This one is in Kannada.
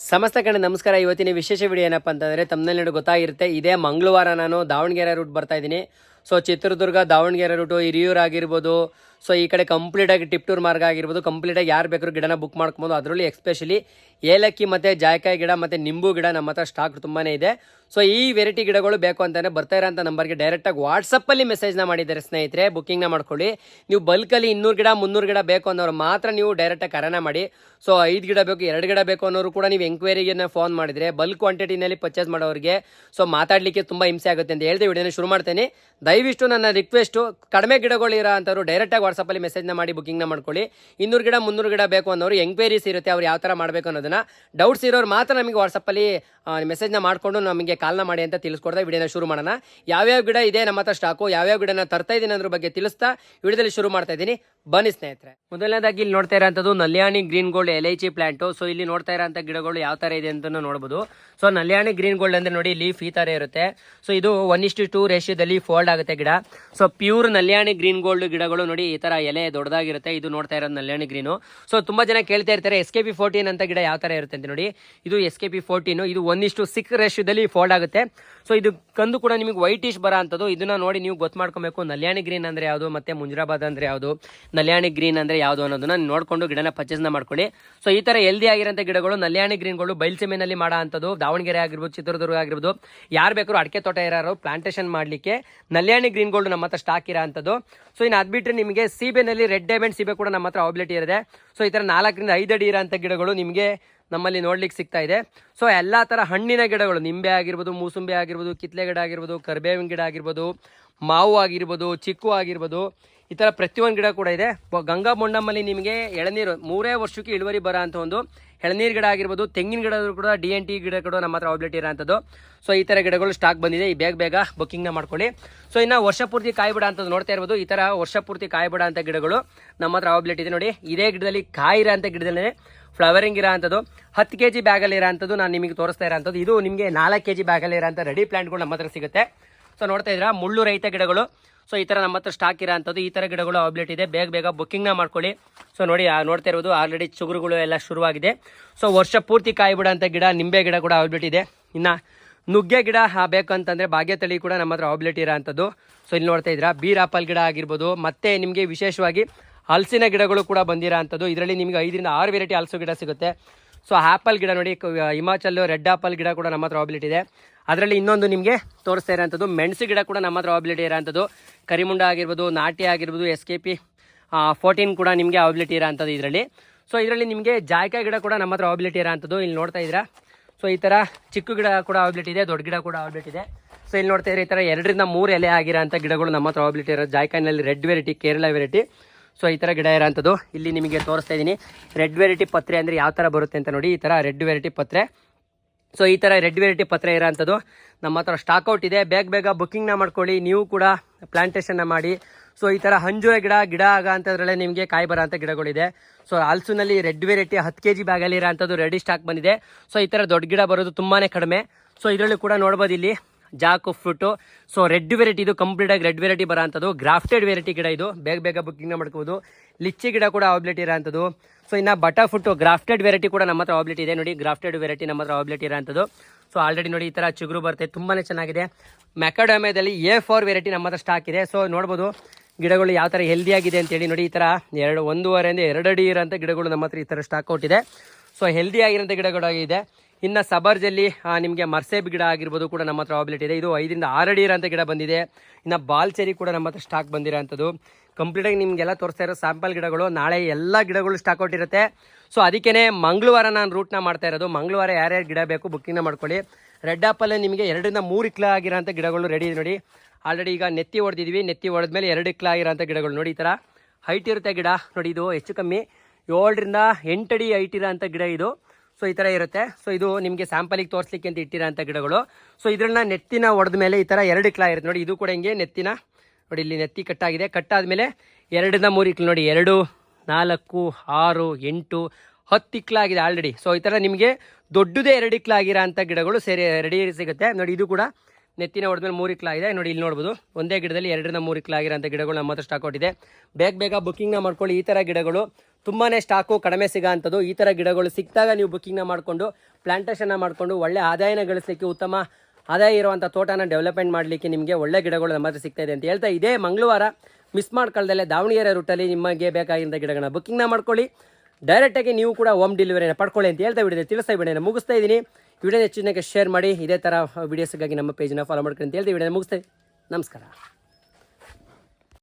ಸಮಸ್ತ ಕಡೆ ನಮಸ್ಕಾರ. ಇವತ್ತಿನ ವಿಶೇಷ ವಿಡಿಯೋ ಏನಪ್ಪ ಅಂತಂದರೆ ತಮ್ಮನಲ್ಲಿ ಗೊತ್ತಾಗಿರುತ್ತೆ. ಇದೇ ಮಂಗಳವಾರ ನಾನು ದಾವಣಗೆರೆ ರೂಟ್ ಬರ್ತಾ ಇದ್ದೀನಿ. ಸೊ ಚಿತ್ರದುರ್ಗ, ದಾವಣಗೆರೆ ರೂಟು ಹಿರಿಯೂರು ಆಗಿರ್ಬೋದು ಸೊ ಈ ಕಡೆ ಕಂಪ್ಲೀಟಾಗಿ ಟಿಪ್ಟೂರ್ ಮಾರ್ಗ ಆಗಿರ್ಬೋದು ಕಂಪ್ಲೀಟಾಗಿ ಯಾರು ಬೇಕಾದ್ರೂ ಗಿಡನ ಬುಕ್ ಮಾಡ್ಕೊಬೋದು. ಅದರಲ್ಲಿ ಎಸ್ಪೆಷಲಿ ಏಲಕ್ಕಿ ಮತ್ತು ಜಾಯಕಾಯಿ ಗಿಡ ಮತ್ತು ನಿಂಬು ಗಿಡ ನಮ್ಮ ಹತ್ರ ಸ್ಟಾಕ್ ತುಂಬಾ ಇದೆ. ಸೊ ಈ ವೆರೈಟಿ ಗಿಡಗಳು ಬೇಕು ಅಂತಲೇ ಬರ್ತಾ ಇರೋಂಥ ನಂಬರ್ಗೆ ಡೈರೆಕ್ಟಾಗಿ ವಾಟ್ಸಪ್ಪಲ್ಲಿ ಮೆಸೇಜ್ನ ಮಾಡಿದ್ದಾರೆ ಸ್ನೇಹಿತರೆ. ಬುಕ್ಕಿಂಗ್ನ ಮಾಡ್ಕೊಳ್ಳಿ. ನೀವು ಬಲ್ಕಲ್ಲಿ ಇನ್ನೂರು ಗಿಡ, ಮುನ್ನೂರು ಗಿಡ ಬೇಕು ಅನ್ನೋರು ಮಾತ್ರ ನೀವು ಡೈರೆಕ್ಟಾಗಿ ಕರೆನ ಮಾಡಿ. ಸೊ ಐದು ಗಿಡ ಬೇಕು, ಎರಡು ಗಿಡ ಬೇಕು ಅನ್ನೋರು ಕೂಡ ನೀವು ಎಂಕ್ವೈರಿಗೆ ಫೋನ್ ಮಾಡಿದರೆ ಬಲ್ಕ್ ಕ್ವಾಂಟಿಟಿನಲ್ಲಿ ಪರ್ಚೇಸ್ ಮಾಡೋರಿಗೆ ಸೊ ಮಾತಾಡಲಿಕ್ಕೆ ತುಂಬ ಹಿಂಸೆ ಆಗುತ್ತೆ ಅಂತ ಹೇಳ್ದೆ ವಿಡಿಯೋನ ಶುರು ಮಾಡ್ತೇನೆ. ದಯವಿಷ್ಟು ನನ್ನ ರಿಕ್ವೆಸ್ಟು ಕಡಿಮೆ ಗಿಡಗಳು ಇರೋ ಅಂಥವ್ರು ಡೈರೆಕ್ಟಾಗಿ ವಾಟ್ಸಪ್ಪಲ್ಲಿ ಮೆಸೇಜ್ನ ಮಾಡಿ ಬುಕ್ಕಿಂಗ್ನ ಮಾಡ್ಕೊಳ್ಳಿ. ಇನ್ನೂರು ಗಿಡ, ಮುನ್ನೂರು ಗಿಡ ಬೇಕು ಅನ್ನೋರು ಎಂಕ್ವೈರೀಸ್ ಇರುತ್ತೆ, ಅವ್ರು ಯಾವ ಥರ ಮಾಡಬೇಕು ಅನ್ನೋದನ್ನ ಡೌಟ್ಸ್ ಇರೋರು ಮಾತ್ರ ನಮಗೆ ವಾಟ್ಸಪ್ಪಲ್ಲಿ ಮೆಸೇಜ್ನ ಮಾಡಿಕೊಂಡು ನಮಗೆ ಕಾಲ್ನ ಮಾಡಿ ಅಂತ ತಿಳಿಸ್ಕೊಡ್ತಾ ವಿಡಿಯೋನ ಶುರು ಮಾಡೋಣ. ಯಾವ್ಯಾವ ಗಿಡ ಇದೆ ನಮ್ಮ ಹತ್ರ ಸ್ಟಾಕು ಯಾವ್ಯಾವ ಗಿಡನ ತರ್ತಾ ಇದ್ದೀನಿ ಅದ್ರ ಬಗ್ಗೆ ತಿಳಿಸ್ತಾ ವಿಡಿಯೋದಲ್ಲಿ ಶುರು ಮಾಡ್ತಾ ಇದ್ದೀನಿ ಬನ್ನಿ ಸ್ನೇಹಿತರೆ. ಮೊದಲನೇದಾಗಿ ಇಲ್ಲಿ ನೋಡ್ತಾ ಇರೋಂಥದ್ದು Nalyani green gold L I chi plant so ಇಲ್ಲಿ ನೋಡ್ತಾ ಇರೋಂಥ ಗಿಡಗಳು ಯಾವ ಥರ ಇದೆ ಅಂತ ನೋಡ್ಬೋದು. ಸೊ ನಲ್ಯಾಣಿ ಗ್ರೀನ್ ಗೋಲ್ಡ್ ಅಂದರೆ ನೋಡಿ ಲೀಫ್ ಈ ಥರ ಇರುತ್ತೆ. ಸೊ ಇದು ಒನ್ ಇಷ್ಟು ಟೂ ರೇಷಿಯೋದಲ್ಲಿ ಫೋಲ್ಡ್ ಆಗುತ್ತೆ ಗಿಡ. So pure Nalyani green gold ಗಿಡಗಳು ನೋಡಿ ಥರ ಎಲೆ ದೊಡ್ಡದಾಗಿರುತ್ತೆ. ಇದು ನೋಡ್ತಾ ಇರೋದು ನಲ್ಯಾಣಿ ಗ್ರೀನು ಸೊ ತುಂಬ ಜನ ಕೇಳ್ತಾ ಇರ್ತಾರೆ ಎಸ್ ಕೆ ಪಿ ಫೋರ್ಟೀನ್ ಅಂತ ಗಿಡ ಯಾವ ಥರ ಇರುತ್ತೆ ಅಂತ ನೋಡಿ. ಇದು ಎಸ್ ಕೆ ಪಿ ಫೋರ್ಟೀನು ಇದು ಒಂದಿಷ್ಟು ಸಿಕ್ ರೇಷ್ಯದಲ್ಲಿ ಫೋಲ್ಡ್ ಆಗುತ್ತೆ. ಸೊ ಇದು ಕಂದು ಕೂಡ ನಿಮಗೆ ವೈಟಿಶ್ ಬರ ಅಂಥದ್ದು ಇದನ್ನ ನೋಡಿ ನೀವು ಗೊತ್ತು ಮಾಡ್ಕೊಬೇಕು. ನಲ್ಯಾಣಿ ಗ್ರೀನ್ ಅಂದರೆ ಯಾವುದು, ಮತ್ತೆ ಮುಂಜರಾಬಾದ್ ಅಂದರೆ ಯಾವುದು ನಲ್ಯಾಣಿ ಗ್ರೀನ್ ಅಂದರೆ ಯಾವುದು ಅನ್ನೋದನ್ನ ನೋಡಿಕೊಂಡು ಗಿಡನ ಪರ್ಚೇಸ್ನ ಮಾಡ್ಕೊಳ್ಳಿ. ಸೊ ಈ ಥರ ಎಲ್ದಿ ಆಗಿರೋಂಥ ಗಿಡಗಳು ನಲ್ಯಾಣಿ ಗ್ರೀನ್ಗಳು ಬೈಲ್ಸೆಮೆನಲ್ಲಿ ಮಾಡೋ ಅಂಥದ್ದು ದಾವಣಗೆರೆ ಆಗಿರ್ಬೋದು, ಚಿತ್ರದುರ್ಗ ಆಗಿರ್ಬೋದು, ಯಾರು ಬೇಕಾದ್ರೂ ಅಡಿಕೆ ತೋಟ ಇರೋರು ಪ್ಲಾಂಟೇಶನ್ ಮಾಡಲಿಕ್ಕೆ ನಲ್ಯಾಣಿ ಗ್ರೀನ್ಗಳು ನಮ್ಮ ಹತ್ರ ಸ್ಟಾಕ್ ಇರೋ ಅಂಥದ್ದು ಸೊ ಇನ್ನು ಅದು ಬಿಟ್ಟರೆ ನಿಮಗೆ ಸೀಬೆನಲ್ಲಿ ರೆಡ್ ಡೈಮಂಡ್ ಸೀಬೆ ಕೂಡ ನಮ್ಮ ಹತ್ರ ಅವೈಬಿಲಿಟಿ ಇದೆ ಸೊ ಈ ಥರ ನಾಲ್ಕರಿಂದ ಐದು ಅಡಿ ಇರೋಂಥ ಗಿಡಗಳು ನಿಮಗೆ ನಮ್ಮಲ್ಲಿ ನೋಡ್ಲಿಕ್ಕೆ ಸಿಗ್ತಾ ಇದೆ. ಸೊ ಎಲ್ಲ ಥರ ಹಣ್ಣಿನ ಗಿಡಗಳು, ನಿಂಬೆ ಆಗಿರ್ಬೋದು, ಮೂಸುಂಬೆ ಆಗಿರ್ಬೋದು, ಕಿತ್ಲೆ ಗಿಡ ಆಗಿರ್ಬೋದು, ಕರ್ಬೇವಿನ ಗಿಡ ಆಗಿರ್ಬೋದು, ಮಾವು ಆಗಿರ್ಬೋದು, ಚಿಕ್ಕು ಆಗಿರ್ಬೋದು ಈ ಥರ ಪ್ರತಿಯೊಂದು ಗಿಡ ಕೂಡ ಇದೆ. ಗಂಗಾ ಮೊಂಡಮ್ಮಲ್ಲಿ ನಿಮಗೆ ಎಳನೀರು, ಮೂರೇ ವರ್ಷಕ್ಕೆ ಇಳುವರಿ ಬರೋ ಅಂಥ ಒಂದು ಎಳನೀರು ಗಿಡ ಆಗಿರ್ಬೋದು, ತೆಂಗಿನ ಗಿಡ ಕೂಡ ಡಿ ಎನ್ ಟಿ ಗಿಡ ಕೂಡ ನಮ್ಮ ಹತ್ರ ಅವೈಬಿಲಿಟಿ ಇರೋಂಥದ್ದು. ಸೊ ಈ ಥರ ಗಿಡಗಳು ಸ್ಟಾಕ್ ಬಂದಿದೆ. ಈ ಬೇಗ ಬೇಗ ಬುಕ್ಕಿಂಗ್ನ ಮಾಡ್ಕೊಳ್ಳಿ. ಸೊ ಇನ್ನು ವರ್ಷ ಪೂರ್ತಿ ಕಾಯಿ ಬಿಡ ಅಂತದ್ದು ನೋಡ್ತಾ ಇರ್ಬೋದು. ಈ ಥರ ವರ್ಷ ಪೂರ್ತಿ ಕಾಯಿ ಬಿಡ ಅಂತ ಗಿಡಗಳು ನಮ್ಮ ಹತ್ರ ಅವೈಬಿಲಿಟಿ ಇದೆ ನೋಡಿ. ಇದೇ ಗಿಡದಲ್ಲಿ ಕಾಯಿ ಇರೋ ಅಂತ ಗಿಡದಲ್ಲಿ ಫ್ಲವರಿಂಗ್ ಇರೋ ಅಂಥದ್ದು ಹತ್ತು ಕೆ ಜಿ ಬ್ಯಾಗಲ್ಲಿ ಇರೋಂಥದ್ದು ನಾನು ನಿಮಗೆ ತೋರಿಸ್ತಾ ಇರೋಂಥದ್ದು. ಇದು ನಿಮಗೆ ನಾಲ್ಕು ಕೆ ಜಿ ಬ್ಯಾಗಲ್ಲಿ ಇರೋಂಥ ರೆಡಿ ಪ್ಲಾಂಟ್ಗಳು ನಮ್ಮ ಹತ್ರ ಸಿಗುತ್ತೆ. ಸೊ ನೋಡ್ತಾ ಇದ್ದೀರಾ? ಮುಳ್ಳು ರಹಿತ ಗಿಡಗಳು. ಸೊ ಈ ಥರ ನಮ್ಮ ಹತ್ರ ಸ್ಟಾಕ್ ಇರೋ ಅಂಥದ್ದು ಈ ಥರ ಗಿಡಗಳು ಅವೈಲೇಟ್ ಇದೆ. ಬೇಗ ಬೇಗ ಬುಕ್ಕಿಂಗ್ನ ಮಾಡ್ಕೊಳ್ಳಿ. ಸೊ ನೋಡಿ ನೋಡ್ತಾ ಇರೋದು ಆಲ್ರೆಡಿ ಚುಗುರುಗಳು ಎಲ್ಲ ಶುರುವಾಗಿದೆ. ಸೊ ವರ್ಷ ಪೂರ್ತಿ ಕಾಯಿ ಬಿಡೋಂಥ ಗಿಡ ನಿಂಬೆ ಗಿಡ ಕೂಡ ಅವೈಲೇಟ್ ಇದೆ. ಇನ್ನು ನುಗ್ಗೆ ಗಿಡ ಆ, ಬೇಕು ಅಂತಂದರೆ ಭಾಗ್ಯತಳಿ ಕೂಡ ನಮ್ಮ ಹತ್ರ ಅವೈಲೇಟ್ ಇರೋ ಅಂಥದ್ದು ಸೊ ಇಲ್ಲಿ ನೋಡ್ತಾ ಇದ್ದೀರಾ ಬೀರ್ ಆಪಲ್ ಗಿಡ ಆಗಿರ್ಬೋದು ಮತ್ತು ನಿಮಗೆ ವಿಶೇಷವಾಗಿ ಹಲಸಿನ ಗಿಡಗಳು ಕೂಡ ಬಂದಿರೋ ಅಂಥದ್ದು ಇದರಲ್ಲಿ ನಿಮಗೆ ಐದರಿಂದ ಆರು ವೆರೈಟಿ ಹಲಸು ಗಿಡ ಸಿಗುತ್ತೆ. ಸೊ ಆ್ಯಪಲ್ ಗಿಡ ನೋಡಿ ಹಿಮಾಚಲ್ ರೆಡ್ ಆಪಲ್ ಗಿಡ ಕೂಡ ನಮ್ಮ ಹತ್ರ ಅವೈಲೇಟ್ ಇದೆ. ಅದರಲ್ಲಿ ಇನ್ನೊಂದು ನಿಮಗೆ ತೋರಿಸ್ತಾ ಇರೋಂಥದ್ದು. ಮೆಣಸು ಗಿಡ ಕೂಡ ನಮ್ಮ ಹತ್ರ ಅವೈಬಿಲಿಟಿ ಇರೋಂಥದ್ದು. ಕರಿಮುಂಡ ಆಗಿರ್ಬೋದು, ನಾಟಿ ಆಗಿರ್ಬೋದು ಎಸ್ ಕೆ ಪಿ ಫೋರ್ಟೀನ್ ಕೂಡ ನಿಮಗೆ ಅವೈಬಿಲಿಟಿ ಇರೋಂಥದ್ದು ಇದರಲ್ಲಿ. ಸೊ ಇದರಲ್ಲಿ ನಿಮಗೆ ಜಾಯ್ಕಾಯಿ ಗಿಡ ಕೂಡ ನಮ್ಮ ಹತ್ರ ಅವೈಬಿಲಿಟಿ ಇರೋಂಥದ್ದು. ಇಲ್ಲಿ ನೋಡ್ತಾ ಇದ್ದೀರಾ? ಸೊ ಈ ಥರ ಚಿಕ್ಕ ಗಿಡ ಕೂಡ ಅವೈಬಿಲಿಟಿ ಇದೆ, ದೊಡ್ಡ ಗಿಡ ಕೂಡ ಅವೈಬಿಲಿಟಿ ಇದೆ. ಸೊ ಇಲ್ಲಿ ನೋಡ್ತಾ ಇದ್ರೆ ಈ ಥರ ಎರಡರಿಂದ ಮೂರು ಎಲೆ ಆಗಿರೋಂಥ ಗಿಡಗಳು ನಮ್ಮ ಹತ್ರ ಅವೈಬಿಲಿಟಿ ಇರೋ ಜಾಯ್ಕಾಯಿನಲ್ಲಿ red variety Kerala variety so ಈ ಥರ ಗಿಡ ಇರೋಂಥದ್ದು. ಇಲ್ಲಿ ನಿಮಗೆ ತೋರಿಸ್ತಾ ಇದ್ದೀನಿ. ರೆಡ್ ವೆರೈಟಿ ಪತ್ರೆ ಅಂದರೆ ಯಾವ ಥರ ಬರುತ್ತೆ ಅಂತ ನೋಡಿ. ಈ ಥರ ರೆಡ್ ವೆರೈಟಿ ಪತ್ರೆ. ಸೊ ಈ ಥರ ರೆಡ್ ವೆರೈಟಿ ಪತ್ರೆ ಇರೋಂಥದ್ದು. ನಮ್ಮ ಹತ್ರ ಸ್ಟಾಕ್ಔಟ್ ಇದೆ. ಬೇಗ ಬೇಗ ಬುಕ್ಕಿಂಗ್ನ ಮಾಡ್ಕೊಳ್ಳಿ. ನೀವು ಕೂಡ ಪ್ಲಾಂಟೇಷನ್ನ ಮಾಡಿ. ಸೊ ಈ ಥರ ಹಂಜುರ ಗಿಡ ಗಿಡ ಆಗ ಅಂಥದ್ರಲ್ಲೇ ನಿಮಗೆ ಕಾಯಿ ಬರೋ ಅಂಥ ಗಿಡಗಳಿದೆ. ಸೊ ಆಲ್ಸೂನಲ್ಲಿ ರೆಡ್ ವೆರೈಟಿ ಹತ್ತು ಕೆ ಜಿ ಬ್ಯಾಗಲ್ಲಿ ಇರೋಂಥದ್ದು ರೆಡಿ ಸ್ಟಾಕ್ ಬಂದಿದೆ. ಸೊ ಈ ಥರ ದೊಡ್ಡ ಗಿಡ ಬರೋದು ತುಂಬಾ ಕಡಿಮೆ. ಸೊ ಇದರಲ್ಲಿ ಕೂಡ ನೋಡ್ಬೋದು ಇಲ್ಲಿ. Jack fruit. So red variety ಇದು ಕಂಪ್ಲೀಟಾಗಿ ರೆಡ್ ವೆರೈಟಿ ಬರೋ ಅಂಥದ್ದು ಗ್ರಾಫ್ಟೆಡ್ ವೆರೈಟಿ ಗಿಡ ಇದು. ಬೇಗ ಬೇಗ ಬುಕ್ಕಿಂಗ್ನ ಮಾಡ್ಕೋಬೋದು. ಲಿಚ್ಚಿ ಗಿಡ ಕೂಡ ಅವೈಬಿಲಿಟಿ ಇರೋ ಅಂಥದ್ದು ಸೊ ಇನ್ನು ಬಟಾ ಫುಟ್ಟು ಗ್ರಾಫ್ಟೆಡ್ ವೆರೈಟಿ ಕೂಡ ನಮ್ಮ ಹತ್ರ ಅವೈಬಿಲಿಟಿ ಇದೆ. ನೋಡಿ ಗ್ರಾಫ್ಟೆಡ್ ವೆರೈಟಿ ನಮ್ಮ ಹತ್ರ ಅವೈಬಿಲಿಟಿ ಇರೋಂಥದ್ದು. ಸೊ ಆಲ್ರೆಡಿ ನೋಡಿ, ಈ ಥರ ಚಿಗುರು ಬರುತ್ತೆ. ತುಂಬಾ ಚೆನ್ನಾಗಿದೆ. ಮೆಕಾಡೋಮಿಯಾದಲ್ಲಿ ಎ ಫೋರ್ ವೆರೈಟಿ ನಮ್ಮ ಹತ್ರ ಸ್ಟಾಕ್ ಇದೆ. ಸೊ ನೋಡ್ಬೋದು ಗಿಡಗಳು ಯಾವ ಥರ ಹೆಲ್ದಿಯಾಗಿದೆ ಅಂತೇಳಿ. ನೋಡಿ, ಈ ಥರ ಎರಡು ಒಂದೂವರೆಯಿಂದ ಎರಡು ಅಡಿ ಇರೋಂಥ ಗಿಡಗಳು ನಮ್ಮ ಹತ್ರ ಈ ಥರ ಸ್ಟಾಕ್ ಔಟ್ ಇದೆ. ಸೊ ಹೆಲ್ದಿ ಆಗಿರೋಂಥ ಗಿಡಗಳಾಗಿದೆ. ಇನ್ನು ಸಬರ್ಜಲ್ಲಿ ನಿಮಗೆ ಮರ್ಸೇಬ್ ಗಿಡ ಆಗಿರ್ಬೋದು ಕೂಡ ನಮ್ಮ ಹತ್ರ ಅವೈಬಿಲಿಟಿ ಇದೆ. ಇದು ಐದರಿಂದ ಆರು ಅಡಿ ಇರೋಂಥ ಗಿಡ ಬಂದಿದೆ. ಇನ್ನು ಬಾಲ್ಚೆರಿ ಕೂಡ ನಮ್ಮ ಹತ್ರ ಸ್ಟಾಕ್ ಬಂದಿರೋಂಥದ್ದು. ಕಂಪ್ಲೀಟಾಗಿ ನಿಮಗೆಲ್ಲ ತೋರಿಸ್ತಾ ಇರೋ ಸ್ಯಾಂಪಲ್ ಗಿಡಗಳು ನಾಳೆ ಎಲ್ಲ ಗಿಡಗಳು ಸ್ಟಾಕ್ ಔಟ್ ಇರುತ್ತೆ ಸೊ ಅದಕ್ಕೇ ಮಂಗಳವಾರ ನಾನು ರೂಟ್ನ ಮಾಡ್ತಾ ಇರೋದು. ಮಂಗಳವಾರ ಯಾರ್ಯಾರು ಗಿಡ ಬೇಕು ಬುಕ್ಕಿಂಗ್ನ ಮಾಡ್ಕೊಳ್ಳಿ. ರೆಡ್ ಆಪಲ್ಲೇ ನಿಮಗೆ ಎರಡರಿಂದ ಮೂರು ಇಕ್ಲ ಆಗಿರೋಂಥ ಗಿಡಗಳು ರೆಡಿ ಇದೆ ನೋಡಿ. ಆಲ್ರೆಡಿ ಈಗ ನೆತ್ತಿ ಹೊಡೆದಿದ್ವಿ ನೆತ್ತಿ ಹೊಡೆದ್ಮೇಲೆ ಎರಡು ಇಕ್ಲ ಆಗಿರೋಂಥ ಗಿಡಗಳು ನೋಡಿ ಈ ಥರ. ಹೈಟ್ ಇರುತ್ತೆ ಗಿಡ ನೋಡಿ ಇದು, ಹೆಚ್ಚು ಕಮ್ಮಿ ಏಳರಿಂದ ಅಡಿ ಹೈಟ್ ಇರೋಂಥ ಗಿಡ ಇದು. ಸೊ ಈ ಥರ ಇರುತ್ತೆ. ಸೊ ಇದು ನಿಮಗೆ ಸ್ಯಾಂಪಲಿಗೆ ತೋರಿಸ್ಲಿಕ್ಕೆ ಅಂತ ಇಟ್ಟಿರೋಂಥ ಗಿಡಗಳು. ಸೊ ಇದನ್ನ ನೆತ್ತಿನ ಒಡೆದ ಮೇಲೆ ಈ ಥರ ಎರಡು ಇಕ್ಲ ಇರುತ್ತೆ. ನೋಡಿ, ಇದು ಕೂಡ ಹಿಂಗೆ ನೆತ್ತಿನ, ನೋಡಿ, ಇಲ್ಲಿ ನೆತ್ತಿ ಕಟ್ಟಾಗಿದೆ. ಕಟ್ಟಾದಮೇಲೆ ಎರಡರಿಂದ ಮೂರು ಇಕ್ಲು, ನೋಡಿ, ಎರಡು, ನಾಲ್ಕು, ಆರು, ಎಂಟು, ಹತ್ತು ಇಕ್ಲಾಗಿದೆ ಆಲ್ರೆಡಿ ಸೊ ಈ ಥರ ನಿಮಗೆ ದೊಡ್ಡದೇ ಎರಡು ಇಕ್ಲಾಗಿರೋ ಅಂಥ ಗಿಡಗಳು ಸೇರಿ ರೆಡಿ ಸಿಗುತ್ತೆ. ನೋಡಿ, ಇದು ಕೂಡ ನೆತ್ತಿನ ಹೊಡೆದ್ಮೇಲೆ ಮೂರು ಇದೆ ನೋಡಿ, ಇಲ್ಲಿ ನೋಡ್ಬೋದು. ಒಂದೇ ಗಿಡದಲ್ಲಿ ಎರಡರಿಂದ ಮೂರು ಇಕ್ಲಾಗಿರೋಂಥ ಗಿಡಗಳು ನಮ್ಮ ಹತ್ರ ಸ್ಟಾಕ್ ಕೊಟ್ಟಿದೆ. ಬೇಗ ಬೇಗ ಬುಕ್ಕಿಂಗ್ನ ಮಾಡ್ಕೊಳ್ಳಿ. ಈ ಥರ ಗಿಡಗಳು ತುಂಬಾ ಸ್ಟಾಕು ಕಡಿಮೆ ಸಿಗೋಂಥದ್ದು. ಈ ಥರ ಗಿಡಗಳು ಸಿಕ್ಕಿದಾಗ ನೀವು ಬುಕ್ಕಿಂಗ್ನ ಮಾಡಿಕೊಂಡು ಪ್ಲಾಂಟೇಷನ್ನ ಮಾಡಿಕೊಂಡು, ಒಳ್ಳೆ ಆದಾಯನ ಗಳಿಸಲಿಕ್ಕೆ ಉತ್ತಮ ಆದಾಯ ಇರುವಂಥ ತೋಟನ ಡೆವಲಪ್ಮೆಂಟ್ ಮಾಡಲಿಕ್ಕೆ ನಿಮಗೆ ಒಳ್ಳೆ ಗಿಡಗಳು ನಮ್ಮ ಹತ್ರ ಸಿಗ್ತಾ ಇದೆ ಅಂತ ಹೇಳ್ತಾ ಇದೇ ಮಂಗಳವಾರ. ಮಿಸ್ ಮಾಡ್ಕೊಳ್ದಲ್ಲೇ ದಾವಣಗೆರೆ ರೂಟಲ್ಲಿ ನಿಮಗೆ ಬೇಕಾಗಿರೋ ಗಿಡಗಳನ್ನ ಬುಕ್ಕಿಂಗ್ನ ಮಾಡ್ಕೊಳ್ಳಿ. ಡೈರೆಕ್ಟಾಗಿ ನೀವು ಕೂಡ ಹೋಮ್ ಡೆಲಿವರಿನ ಪಡ್ಕೊಳ್ಳಿ ಅಂತ ಹೇಳ್ತಾ ವಿಡಿಯೋ ತಿಳಿಸ್ತಾ ಬಿಡೋಣ ಮುಗಿಸ್ತಾ ಇದ್ದೀನಿ. ವಿಡಿಯೋ ಹೆಚ್ಚಿನಾಗೆ ಶೇರ್ ಮಾಡಿ. ಇದೇ ಥರ ವೀಡಿಯೋಸ್ಗಾಗಿ ನಮ್ಮ ಪೇಜ್ನ ಫಾಲೋ ಮಾಡ್ಕೊಂಡು ಅಂತ ಹೇಳ್ತೀವಿ ವಿಡಿಯೋ ಮುಗಿಸ್ತಾ ನಮಸ್ಕಾರ.